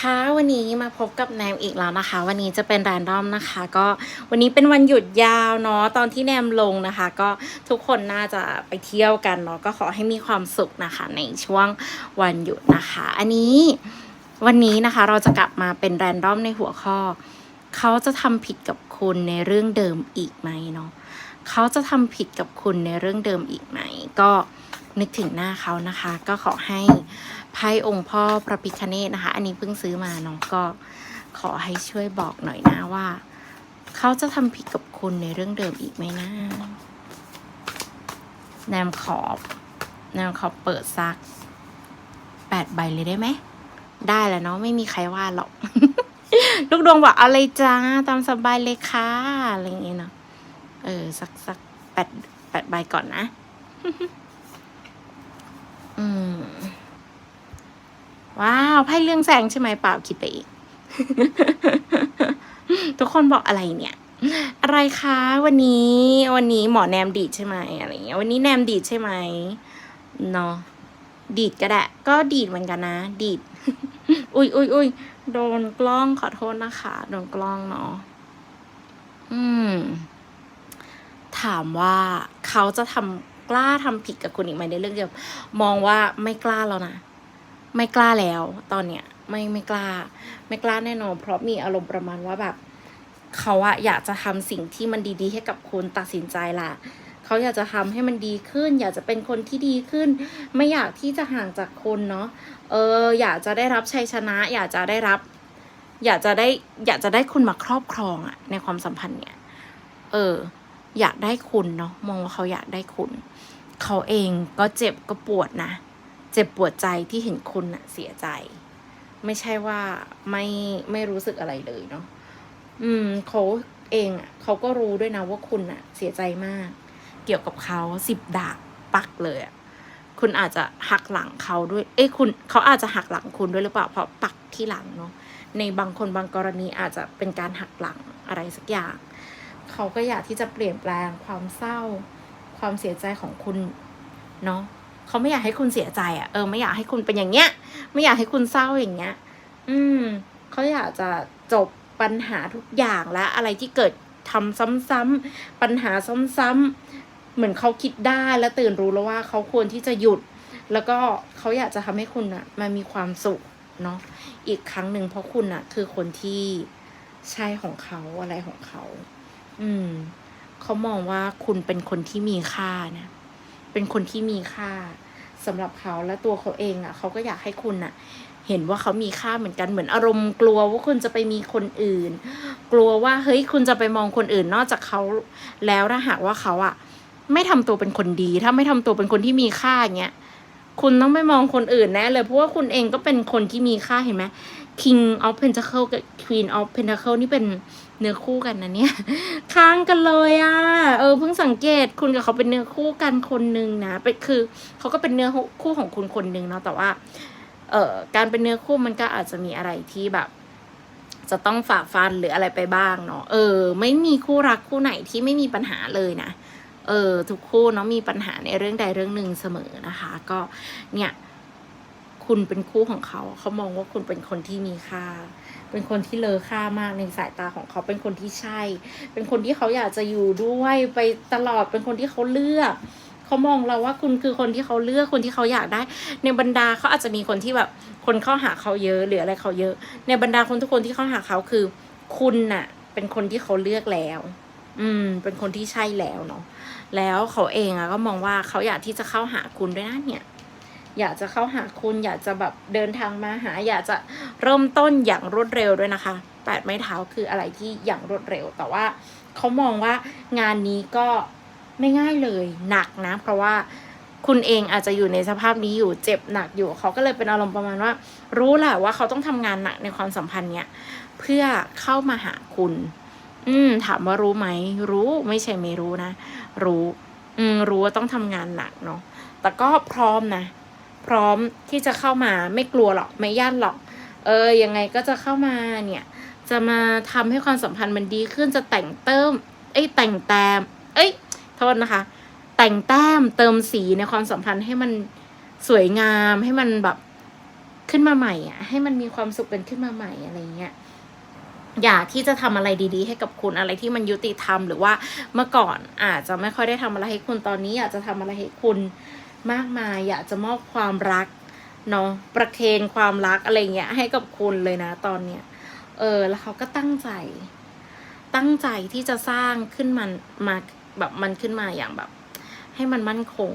คะวันนี้มาพบกับแนมอีกแล้วนะคะ วันนี้จะเป็นแรนดอมนะคะ ก็วันนี้เป็นวันหยุดยาวเนาะตอนที่แนมลงนะคะ ก็ทุกคนน่าจะไปเที่ยวกันเนาะก็ขอให้มีความสุขนะคะ ในช่วงวันหยุดนะคะ อันนี้วันนี้นะคะเราจะกลับมาเป็นแรนดอมในหัวข้อ เขาจะทำผิดกับคุณในเรื่องเดิมอีกไหมเนาะเขาจะทำผิดกับคุณในเรื่องเดิมอีกไหม ก็นึกถึงหน้าเขานะคะ ก็ขอให้ ไพ่องค์พ่อพระพิคเนตนะคะ อันนี้เพิ่งซื้อมาเนาะก็ขอให้ช่วยบอกหน่อยนะว่า เขาจะทำผิดกับคุณในเรื่องเดิมอีกไหมนะแนมขอบแนมขอบเปิดซักแปดใบเลยได้ไหม ได้แล้วเนาะไม่มีใครว่าหรอก ลูกดวงบอกอาเลยจ้าตามสบายเลยค่ะอะไรอย่างเงี้ยเนาะเออ สักสักแปดแปดใบก่อนนะ อืม ว้าวไพ่เรื่องแสงใช่ไหมเปล่าคิดไปเองทุกคนบอกอะไรเนี่ย อะไรคะวันนี้วันนี้หมอแนมดีดใช่ไหมอะไรเงี้ยวันนี้แนมดีดใช่ไหมเนาะดีดก็ได้ก็ดีดเหมือนกันนะ ดีด อุ้ยอุ้ยอุ้ยโดนกล้องขอโทษนะคะ โดนกล้องเนาะอืม ถามว่าเขาจะทำกล้าทำผิดกับคุณอีกไหมในเรื่องเดียวมองว่าไม่กล้าแล้วนะ ไม่กล้าแล้ว ตอนเนี้ยไม่ไม่กล้า ไม่กล้าแน่นอน เพราะมีอารมณ์ประมาณว่าแบบเขาอะอยากจะทำสิ่งที่มันดีๆ ให้กับคุณตัดสินใจละเขาอยากจะทำให้มันดีขึ้น อยากจะเป็นคนที่ดีขึ้น ไม่อยากที่จะห่างจากคุณเนาะเออ อยากจะได้รับชัยชนะ อยากจะได้รับ อยากจะได้ อยากจะได้คุณมาครอบครองอะในความสัมพันธ์เนี่ย เออ อยากได้คุณเนาะมองว่าเขาอยากได้คุณ เขาเองก็เจ็บก็ปวดนะ เจ็บปวดใจที่เห็นคุณน่ะเสียใจ ไม่ใช่ว่าไม่ไม่รู้สึกอะไรเลยเนาะอืมเขาเองอะเขาก็รู้ด้วยนะว่าคุณอะ เสียใจมาก เกี่ยวกับเขาสิบดาบปักเลยอะคุณอาจจะหักหลังเขาด้วย เอ้ยคุณเขาอาจจะหักหลังคุณด้วยหรือเปล่าเพราะปักที่หลังเนาะในบางคนบางกรณีอาจจะเป็นการหักหลังอะไรสักอย่างเขาก็อยากที่จะเปลี่ยนแปลงความเศร้า ความเสียใจของคุณเนาะ เขาไม่อยากให้คุณเสียใจอะ่ะเออไม่อยากให้คุณเป็นอย่างเงี้ย ไม่อยากให้คุณเศร้าอย่างเงี้ย อืมเขาอยากจะจบปัญหาทุกอย่างและอะไรที่เกิดทำซ้ำๆปัญหาซ้ำๆเหมือนเขาคิดได้และตื่นรู้แล้วว่าเขาควรที่จะหยุด แล้วก็เขาอยากจะทำให้คุณอะมามีความสุขเนาะอีกครั้งหนึ่งเพราะคุณอะคือคนที่ใช่ของเขาอะไรของเขา อืม เขามองว่าคุณเป็นคนที่มีค่านะ เป็นคนที่มีค่าสำหรับเขาและตัวเขาเองอะเขาก็อยากให้คุณอะ เห็นว่าเขามีค่าเหมือนกันเหมือนอารมณ์กลัวว่าคุณจะไปมีคนอื่น กลัวว่าเฮ้ยคุณจะไปมองคนอื่นนอกจากเขาแล้วถ้าหากว่าเขาอะ ไม่ทำตัวเป็นคนดี ถ้าไม่ทำตัวเป็นคนที่มีค่าเงี้ยคุณต้องไปมองคนอื่นแน่เลยเพราะว่าคุณเองก็เป็นคนที่มีค่าเห็นไหม King of Pentacle กับ Queen of Pentacle นี่เป็น เนื้อคู่กันนะเนี่ยค้างกันเลยอะ่ะ เออเพิ่งสังเกตคุณกับเขาเป็นเนื้อคู่กันคนหนึ่งนะเป็นคือเขาก็เป็นเนื้อคู่ของคุณคนหนึ่งเนาะแต่ว่า เอ่อการเป็นเนื้อคู่มันก็อาจจะมีอะไรที่แบบ จะต้องฝ่าฟันหรืออะไรไปบ้างเนาะเออ ไม่มีคู่รักคู่ไหนที่ไม่มีปัญหาเลยนะเออทุกคู่เนาะมีปัญหาในเรื่องใดเรื่องหนึ่งเสมอนะคะ ก็เนี่ย คุณเป็นคู่ของเขา เขามองว่าคุณเป็นคนที่มีค่า เป็นคนที่เลอค่ามากในสายตาของเขาเป็นคนที่ใช่ เป็นคนที่เขาอยากจะอยู่ด้วยไปตลอดเป็นคนที่เขาเลือกเขามองเราว่าคุณคือคนที่เขาเลือกคนที่เขาอยากได้ ในบรรดาเขาอาจจะมีคนที่แบบ คนเข้าหาเขาเยอะหรืออะไรเขาเยอะ ในบรรดาคนทุกคนที่เข้าหาเขาคือ คุณน่ะ เป็นคนที่เขาเลือกแล้ว อืม เป็นคนที่ใช่แล้วเนาะแล้วเขาเองอะก็มองว่าเขาอยากที่จะเข้าหาคุณด้วยนะเนี่ย อยากจะเข้าหาคุณ อยากจะแบบเดินทางมาหา อยากจะเริ่มต้นอย่างรวดเร็วด้วยนะคะแปดไม้เท้าคืออะไรที่อย่างรวดเร็ว แต่ว่าเขามองว่างานนี้ก็ไม่ง่ายเลยหนักนะ เพราะว่าคุณเองอาจจะอยู่ในสภาพนี้อยู่เจ็บหนักอยู่ เขาก็เลยเป็นอารมณ์ประมาณว่า รู้แหละว่าเขาต้องทำงานหนักในความสัมพันธ์เนี้ยเพื่อเข้ามาหาคุณ อืม ถามว่ารู้ไหม รู้ไม่ใช่ไม่รู้นะ รู้ อืมรู้ว่าต้องทำงานหนักเนาะแต่ก็พร้อมนะ ร้อมที่จะเข้ามาไม่กลัวหรอกไม่ย่านหรอก เออยังไงก็จะเข้ามาเนี่ย จะมาทำให้ความสัมพันธ์มันดีขึ้นจะแต่งเติมเอ้ยแต่งแต้มเอ้ยโทษนะคะ แต่งแต้มเติมสีในความสัมพันธ์ให้มันสวยงามให้มันแบบขึ้นมาใหม่อะให้มันมีความสุขกันขึ้นมาใหม่อะไรเงี้ยอยากที่จะทำอะไรดีๆ ให้กับคุณอะไรที่มันยุติธรรมหรือว่าเมื่อก่อนอาจจะไม่ค่อยได้ทำอะไรให้คุณตอนนี้อยากจะทำอะไรให้คุณ มากมายอยากจะมอบความรักเนาะประเคนความรักอะไรเงี้ยให้กับคุณเลยนะตอนเนี้ยเออ แล้วเขาก็ตั้งใจ ตั้งใจที่จะสร้างขึ้นมันมาแบบมันขึ้นมาอย่างแบบ ให้มันมั่นคง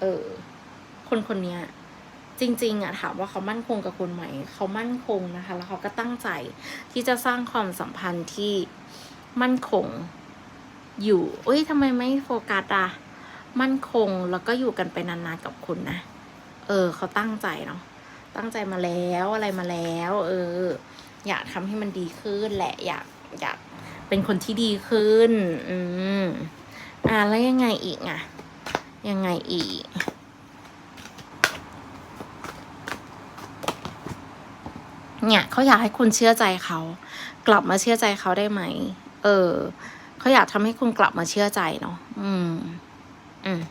เออ คนคนเนี้ยจริงๆอะถามว่าเขามั่นคงกับคุณไหม เขามั่นคงนะคะ แล้วเขาก็ตั้งใจที่จะสร้างความสัมพันธ์ที่มั่นคงอยู่เอ้ยทำไมไม่โฟกัสอะ มั่นคงแล้วก็อยู่กันไปนานๆกับคุณนะ เออ เขาตั้งใจเนาะ ตั้งใจมาแล้วอะไรมาแล้ว เออ อยากทำให้มันดีขึ้นแหละ อยากอยากเป็นคนที่ดีขึ้น อืม อ่าแล้วยังไงอีกอะยังไงอีกเนี่ยเขาอยากให้คุณเชื่อใจเขา กลับมาเชื่อใจเขาได้ไหม เออเขาอยากทำให้คุณกลับมาเชื่อใจเนาะอืม อืม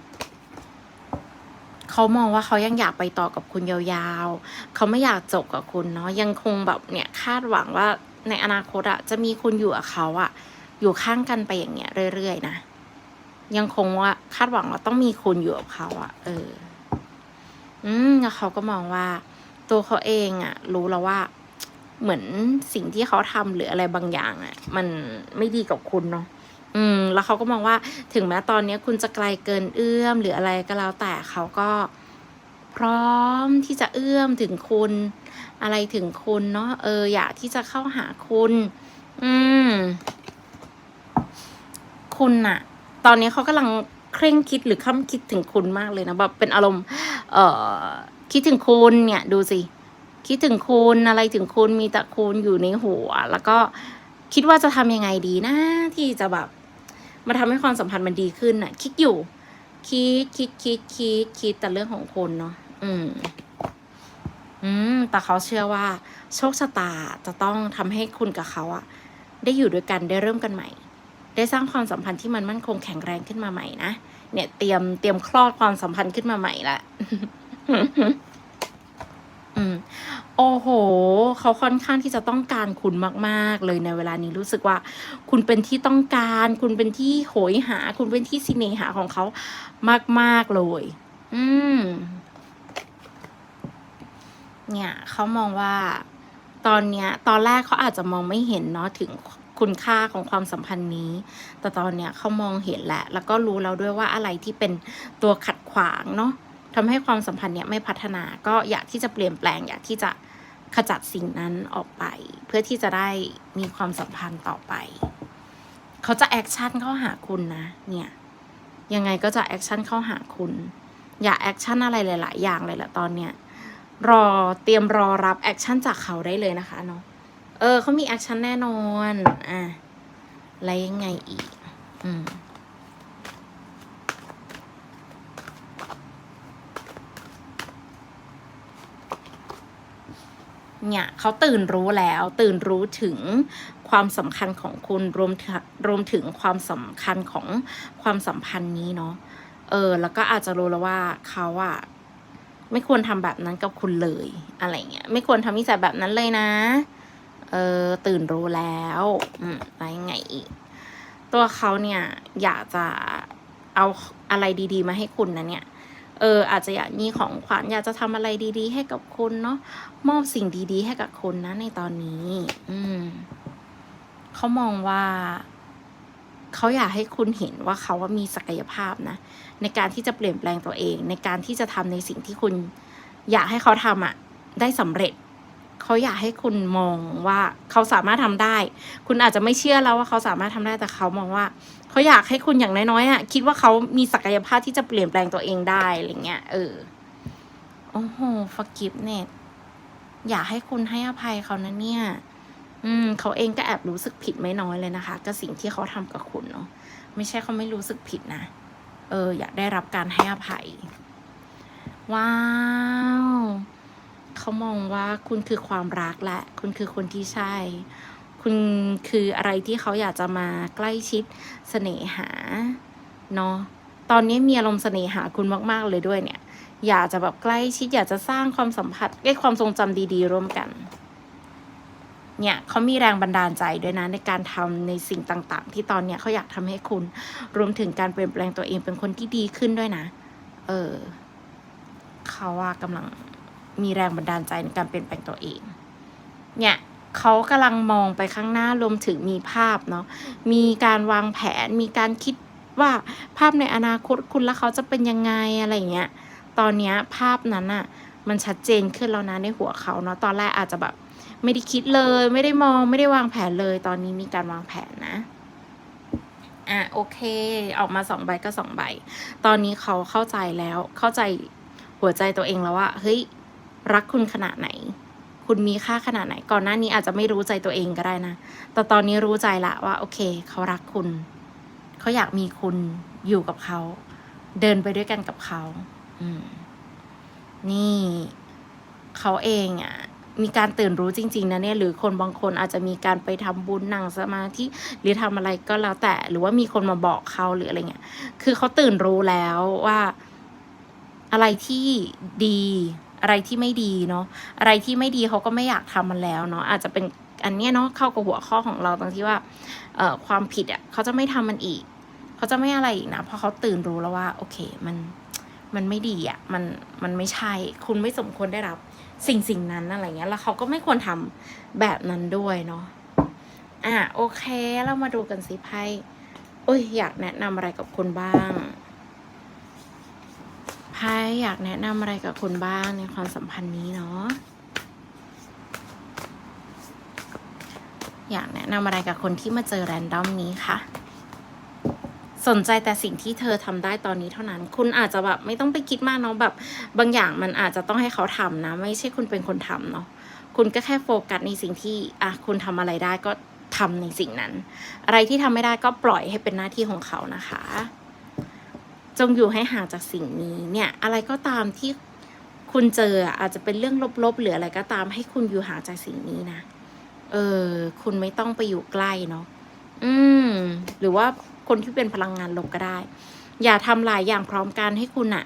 เขามองว่าเขายังอยากไปต่อกับคุณยาวๆ เขาไม่อยากจบกับคุณเนาะยังคงแบบเนี่ยคาดหวังว่าในอนาคตอะจะมีคุณอยู่กับเขาอะอยู่ข้างกันไปอย่างเงี้ยเรื่อยๆนะยังคงว่าคาดหวังว่าต้องมีคุณอยู่กับเขาอะเออ อืมแล้วเขาก็มองว่า ตัวเขาเองอะรู้แล้วว่า เหมือนสิ่งที่เขาทำหรืออะไรบางอย่างอะมันไม่ดีกับคุณเนาะ อืม แล้วเขาก็มองว่าถึงแม้ตอนนี้คุณจะไกลเกินเอื้อมหรืออะไรก็แล้วแต่เขาก็พร้อมที่จะเอื้อมถึงคุณ อะไรถึงคุณเนาะเอออยากที่จะเข้าหาคุณ อืม คุณอะตอนนี้เขากำลังเคร่งคิดหรือค้ำคิดถึงคุณมากเลยนะแบบเป็นอารมณ์ เอ่อ คิดถึงคุณเนี่ยดูสิ คิดถึงคุณอะไรถึงคุณมีแต่คุณอยู่ในหัว แล้วก็คิดว่าจะทำยังไงดีนะที่จะแบบ มาทำให้ความสัมพันธ์มันดีขึ้นน่ะ คิดอยู่ คิดคิดคิดคิดคิดแต่เรื่องของคนเนาะอืม อืม แต่เขาเชื่อว่า โชคชะตาจะต้องทำให้คุณกับเขาอะได้อยู่ด้วยกันได้เริ่มกันใหม่ ได้สร้างความสัมพันธ์ที่มันมั่นคงแข็งแรงขึ้นมาใหม่นะเนี่ย เตรียมเตรียมคลอดความสัมพันธ์ขึ้นมาใหม่ละอืมโอ้โห เขาค่อนข้างที่จะต้องการคุณมาก ๆ เลยในเวลานี้รู้สึกว่า คุณเป็นที่ต้องการ คุณเป็นที่โหยหา คุณเป็นที่สิเนหาของเขามาก ๆ เลย อืม เนี่ยเขามองว่า ตอนเนี้ย ตอนแรกเขาอาจจะมองไม่เห็นเนาะถึงคุณค่าของความสัมพันธ์นี้ แต่ตอนเนี้ยเขามองเห็นแหละ แล้วก็รู้แล้วด้วยว่าอะไรที่เป็นตัวขัดขวางเนาะทำให้ความสัมพันธ์เนี้ยไม่พัฒนา ก็อยากที่จะเปลี่ยนแปลง อยากที่จะ ขจัดสิ่งนั้นออกไป เพื่อที่จะได้มีความสัมพันธ์ต่อไป เขาจะแอคชั่นเข้าหาคุณนะ เนี่ยยังไงก็จะแอคชั่นเข้าหาคุณ อย่าแอคชั่นอะไรหลาย ๆ อย่างเลยแหละตอนเนี้ยรอเตรียมรอรับแอคชั่นจากเขาได้เลยนะคะเนาะเออเขามีแอคชั่นแน่นอนอะแล้วยังไงอีก อืม เนี่ยเขาตื่นรู้แล้ว ตื่นรู้ถึงความสำคัญของคุณรวมถึงรวมถึงความสำคัญของความสัมพันธ์นี้เนาะเออ แล้วก็อาจจะรู้แล้วว่าเขาอะไม่ควรทำแบบนั้นกับคุณเลยอะไรเงี้ยไม่ควรทำนิสัยแบบนั้นเลยนะ เออตื่นรู้แล้วอืมแล้วยังไงอีก ตัวเขาเนี่ยอยากจะเอาอะไรดี ๆ มาให้คุณนะเนี่ย เอออาจจะอยากมีของขวัญอยากจะทำอะไรดี ๆ ให้กับคุณเนาะมอบสิ่งดี ๆ ให้กับคุณนะในตอนนี้ อืมเขามองว่าเขาอยากให้คุณเห็นว่าเขาว่ามีศักยภาพนะ ในการที่จะเปลี่ยนแปลงตัวเอง ในการที่จะทำในสิ่งที่คุณ อยากให้เขาทำอะ ได้สำเร็จเขาอยากให้คุณมองว่าเขาสามารถทำได้ คุณอาจจะไม่เชื่อแล้วว่าเขาสามารถทำได้แต่เขามองว่า เขาอยากให้คุณอย่างน้อยๆอะคิดว่าเขามีศักยภาพที่จะเปลี่ยนแปลงตัวเองได้อะไรเงี้ยเออโอ้โห forgiveness อยากให้คุณให้อภัยเขานะเนี่ย อืมเขาเองก็แอบรู้สึกผิดไม่น้อยเลยนะคะกับสิ่งที่เขาทำกับคุณเนาะไม่ใช่เขาไม่รู้สึกผิดนะเออ อยากได้รับการให้อภัย ว้าวเขามองว่าคุณคือความรักและ คุณคือคนที่ใช่ คุณคืออะไรที่เขาอยากจะมาใกล้ชิดเสน่หาเนาะตอนนี้มีอารมณ์เสน่หาคุณมาก ๆ เลยด้วยเนี่ย อยากจะแบบใกล้ชิด อยากจะสร้างความสัมผัสใกล้ความทรงจำดีๆ ร่วมกัน เนี่ยเขามีแรงบันดาลใจด้วยนะในการทำในสิ่งต่าง ๆ ที่ตอนเนี้ยเขาอยากทำให้คุณ รวมถึงการเปลี่ยนแปลงตัวเองเป็นคนที่ดีขึ้นด้วยนะ เออเขาว่ากำลังมีแรงบันดาลใจในการเปลี่ยนแปลงตัวเอง เนี่ย เขากำลังมองไปข้างหน้ารวมถึงมีภาพเนาะมีการวางแผนมีการคิดว่าภาพในอนาคตคุณและเขาจะเป็นยังไงอะไรอย่างเงี้ยตอนเนี้ยภาพนั้นอะมันชัดเจนขึ้นแล้วนะในหัวเขาเนาะตอนแรกอาจจะแบบไม่ได้คิดเลย ไม่ได้มองไม่ได้วางแผนเลย ตอนนี้มีการวางแผนนะอะโอเค ออกมาสองใบก็สองใบ ตอนนี้เขาเข้าใจแล้วเข้าใจหัวใจตัวเองแล้วว่าเฮ้ยรักคุณขนาดไหน คุณมีค่าขนาดไหน ก่อนหน้านี้อาจจะไม่รู้ใจตัวเองก็ได้นะ แต่ตอนนี้รู้ใจละว่า โอเค เขารักคุณ เขาอยากมีคุณอยู่กับเขา เดินไปด้วยกันกับเขา อืม นี่เขาเองอะมีการตื่นรู้จริง ๆ นะเนี่ยหรือคนบางคนอาจจะมีการไปทำบุญนั่งสมาธิหรือทำอะไรก็แล้วแต่ หรือว่ามีคนมาบอกเขาหรืออะไรเงี้ย คือเขาตื่นรู้แล้วว่าอะไรที่ดี อะไรที่ไม่ดีเนาะอะไรที่ไม่ดีเขาก็ไม่อยากทำมันแล้วเนาะอาจจะเป็นอันเนี้ยเนาะเข้ากับหัวข้อของเราตรงที่ว่าเอ่อความผิดอะเขาจะไม่ทำมันอีก เขาจะไม่อะไรอีกนะเพราะเขาตื่นรู้แล้วว่า โอเคมันมันไม่ดีอะมันมันไม่ใช่ คุณไม่สมควรได้รับสิ่งสิ่งนั้นอะไรเงี้ยแล้วเขาก็ไม่ควรทำแบบนั้นด้วยเนาะอะโอเคเรามาดูกันสิไพ่โอ้ยอยากแนะนำอะไรกับคุณบ้าง ไพ่อยากแนะนำอะไรกับคุณบ้างในความสัมพันธ์นี้เนาะอยากแนะนำอะไรกับคนที่มาเจอแรนดอมนี้คะสนใจแต่สิ่งที่เธอทำได้ตอนนี้เท่านั้น คุณอาจจะแบบไม่ต้องไปคิดมากเนาะแบบ บางอย่างมันอาจจะต้องให้เขาทำนะ ไม่ใช่คุณเป็นคนทำเนาะคุณก็แค่โฟกัสในสิ่งที่อะคุณทำอะไรได้ก็ทำในสิ่งนั้น อะไรที่ทำไม่ได้ก็ปล่อยให้เป็นหน้าที่ของเขานะคะ จงอยู่ให้ห่างจากสิ่งนี้เนี่ยอะไรก็ตามที่คุณเจออาจจะเป็นเรื่องลบๆหรืออะไรก็ตามให้คุณอยู่ห่างจากสิ่งนี้นะ เออ คุณไม่ต้องไปอยู่ใกล้เนาะอืม หรือว่าคนที่เป็นพลังงานลบก็ได้ อย่าทำหลายอย่างพร้อมกันให้คุณอะ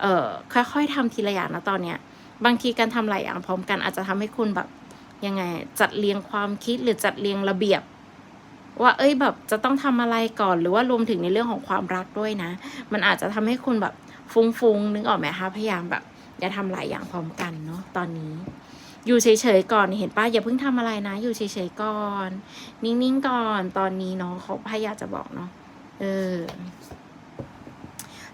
เออค่อยๆทำทีละอย่างนะตอนเนี้ย บางทีการทำหลายอย่างพร้อมกัน อาจจะทำให้คุณแบบยังไง จัดเรียงความคิดหรือจัดเรียงระเบียบ ว่าเอ้ยแบบจะต้องทำอะไรก่อนหรือว่ารวมถึงในเรื่องของความรักด้วยนะ มันอาจจะทำให้คุณแบบฟุ้งๆนึกออกไหมคะพยายามแบบอย่าทำหลายอย่างพร้อมกันเนาะตอนนี้ อยู่เฉยๆก่อนเห็นป้าอย่าเพิ่งทำอะไรนะ อยู่เฉยๆก่อน นิ่งๆก่อนตอนนี้เนาะเขาพยายามจะบอกเนาะเออ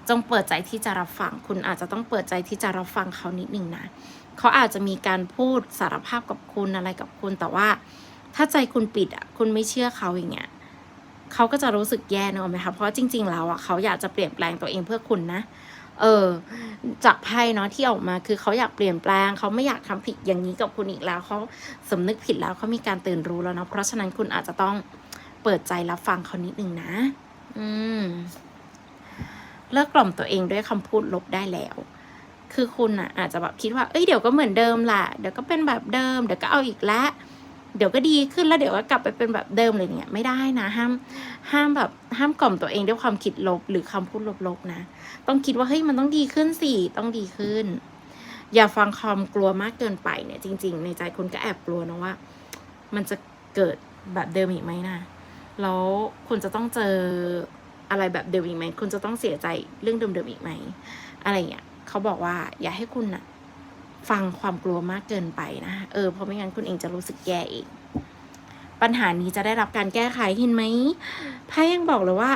จงเปิดใจที่จะรับฟัง คุณอาจจะต้องเปิดใจที่จะรับฟังเขานิดหนึ่งนะ เขาอาจจะมีการพูดสารภาพกับคุณอะไรกับคุณ แต่ว่า ถ้าใจคุณปิดอะคุณไม่เชื่อเขาอย่างเงี้ยเขาก็จะรู้สึกแย่นะไหมคะเพราะจริง ๆ แล้วอะเขาอยากจะเปลี่ยนแปลงตัวเองเพื่อคุณนะ เออ จากไพ่เนาะที่ออกมาคือเขาอยากเปลี่ยนแปลงเขาไม่อยากทำผิดอย่างนี้กับคุณอีกแล้วเขาสำนึกผิดแล้วเขามีการตื่นรู้แล้วนะเพราะฉะนั้นคุณอาจจะต้องเปิดใจรับฟังเขานิดนึงนะ อืมเลิกกล่อมตัวเองด้วยคำพูดลบได้แล้ว คือคุณอะอาจจะแบบคิดว่า เอ้ยเดี๋ยวก็เหมือนเดิมแหละเดี๋ยวก็เป็นแบบเดิม เดี๋ยวก็เอาอีกแล้ว เดี๋ยวก็ดีขึ้นแล้วเดี๋ยวก็กลับไปเป็นแบบเดิมเลยเนี่ยไม่ได้นะห้ามห้ามแบบห้ามกล่อมตัวเองด้วยความคิดลบหรือคำพูดลบๆนะ ต้องคิดว่าเฮ้ยมันต้องดีขึ้นสิต้องดีขึ้น อย่าฟังความกลัวมากเกินไปเนี่ย จริง ๆ ในใจคุณก็แอบกลัวนะว่า มันจะเกิดแบบเดิมอีกไหมนะแล้วคุณจะต้องเจออะไรแบบเดิมอีกไหมคุณจะต้องเสียใจเรื่องเดิมๆอีกไหมอะไรอย่างเงี้ยเขาบอกว่าอย่าให้คุณนะ ฟังความกลัวมากเกินไปนะเออเพราะไม่งั้นคุณเองจะรู้สึกแย่เองปัญหานี้จะได้รับการแก้ไขเห็นไหมไพ่ยังบอกเลยว่า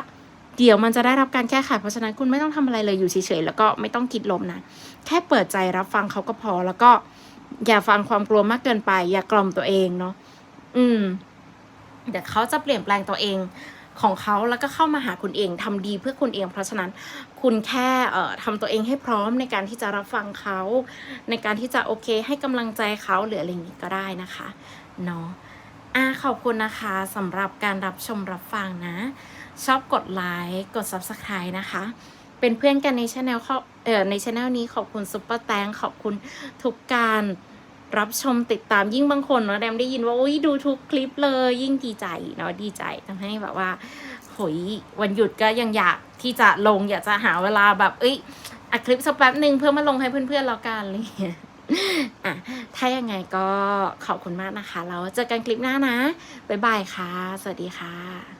เดี๋ยวมันจะได้รับการแก้ไขเพราะฉะนั้นคุณไม่ต้องทำอะไรเลยอยู่เฉยๆแล้วก็ไม่ต้องคิดลบนะแค่เปิดใจรับฟังเขาก็พอแล้วก็อย่าฟังความกลัวมากเกินไป อย่ากล่อมตัวเองเนาะอืม เดี๋ยวเขาจะเปลี่ยนแปลงตัวเอง ของเขาแล้วก็เข้ามาหาคุณเองทำดีเพื่อคุณเอง เพราะฉะนั้นคุณแค่เอ่อทำตัวเองให้พร้อมในการที่จะรับฟังเขา ในการที่จะโอเค ให้กำลังใจเขาหรืออะไรอย่างนี้ก็ได้นะคะเนาะอะขอบคุณนะคะสำหรับการรับชมรับฟังนะ ชอบกดไลค์กด subscribe นะคะเป็นเพื่อนกันในช anel เขาเอ่อในช anel นี้ขอบคุณซุปเปอร์แตงขอบคุณทุกการ รับชมติดตามยิ่งบางคนเนาะแดมได้ยินว่าโอ้ยดูทุกคลิปเลยยิ่งดีใจเนาะดีใจทำให้แบบว่าโหยวันหยุดก็ยังอยากที่จะลงอยากจะหาเวลาแบบ เอ้ยอัดคลิปสักแป๊บหนึ่งเพื่อมาลงให้เพื่อนๆแล้วกันอะไรเงี้ยอะถ้ายังไงก็ขอบคุณมากนะคะแล้วเจอกันคลิปหน้านะ บ๊ายบายค่ะ สวัสดีค่ะ